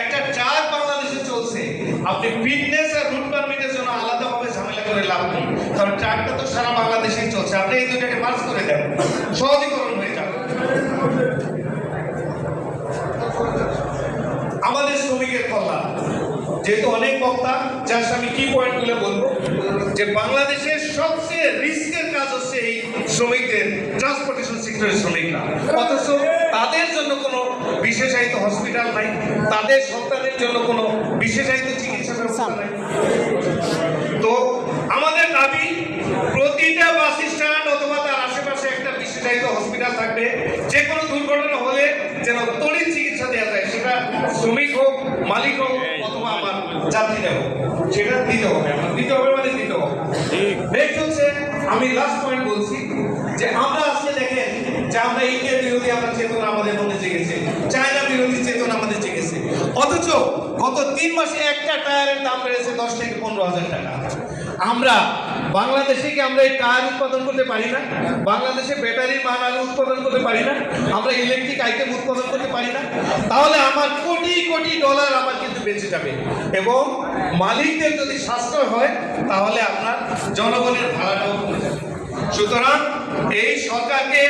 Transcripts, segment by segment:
একটা ট্রাক বাংলাদেশে চলছে। আপনি ফিটনেস আর রুট পারমিটের জন্য আলাদাভাবে ঝামেলা করে লাভ নেই। কারণ ট্রাকটা তো সারা বাংলাদেশেই চলছে। আপনি এই দুটাকে মার্চ করে দেন। সহজীকরণ হয়ে যাবে। আমাদের শ্রমিকের কল্যাণ। যেহেতু অনেক বক্তা, যার আমি কি পয়েন্টগুলো বলব? যে বাংলাদেশের সবচেয়ে রিস্কের কাজ হচ্ছে এই শ্রমিকদের ট্রান্সপোর্টেশন সেক্টরের শ্রমিকরা। অথচ তাদের জন্য কোনো বিশেষায়িত হসপিটাল নাই তাদের সন্তানের জন্য কোনো বিশেষায়িত চিকিৎসা ব্যবস্থা নাই। তো আমাদের দাবি প্রতিটা বাস স্ট্যান্ড অথবা তার আশেপাশে একটা বিশেষায়িত হসপিটাল থাকবে। যে কোনো দুর্ঘটনা হলে যেন তড়িৎ চিকিৎসা দেওয়া যায় সেটা শ্রমিক হোক মালিক হোক অথবা আমার যাত্রীরা হোক সেটা দিতে হবে। আমার দিতে হবে মানে দিতে হবে। নেক্সট হচ্ছে আমি লাস্ট পয়েন্ট বলছি যে আমরা আজকে দেখেন যে আমরা আমরা চেতনা আমাদের মধ্যে জেগেছে। চায়না বিরোধী চেতনা আমাদের জেগেছে। অথচ গত তিন মাসে একটা টায়ারের দাম বেড়েছে দশ থেকে পনেরো হাজার টাকা। আমরা বাংলাদেশে কি আমরা এই টায়ার উৎপাদন করতে পারি না? বাংলাদেশে ব্যাটারির মান আলু উৎপাদন করতে পারি না? আমরা ইলেকট্রিক আইটেম উৎপাদন করতে পারি না? তাহলে আমার কোটি কোটি ডলার আমার কিন্তু বেঁচে যাবে। এবং মালিকদের যদি সাশ্রয় হয়, তাহলে আপনার জনগণের ভাড়াটাও কমে যাবে। সুতরাং এই সরকারকে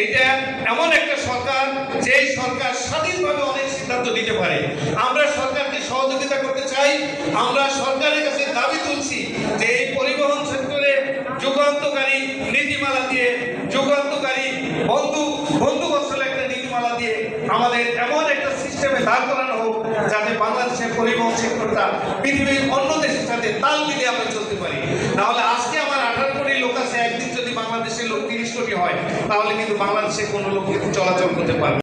এইটা এমন একটা সরকার, যেই সরকার স্বাধীনভাবে অনেক সিদ্ধান্ত নিতে পারে। আমরা সরকারকে সহযোগিতা করতে চাই, আমরা সরকারের কাছে দাবি তুলছি যে এই পরিবহন সেক্টরে যুগান্তকারী নীতিমালা দিয়ে, যুগান্তকারী বন্ধু বন্ধু বৎসল একটা নীতিমালা দিয়ে আমাদের এমন একটা সিস্টেমে দাঁড় করানো হোক, যাতে বাংলাদেশের পরিবহন সেক্টরটা পৃথিবীর অন্য দেশের সাথে তাল মিলিয়ে আমরা চলতে পারি। নাহলে আজকে আমার আঠারো কোটি লোক আছে একদিন যদি বাংলাদেশের লোক তিরিশ কোটি হয় তাহলে কিন্তু বাংলাদেশে কোনো লোক কিন্তু চলাচল করতে পারবে।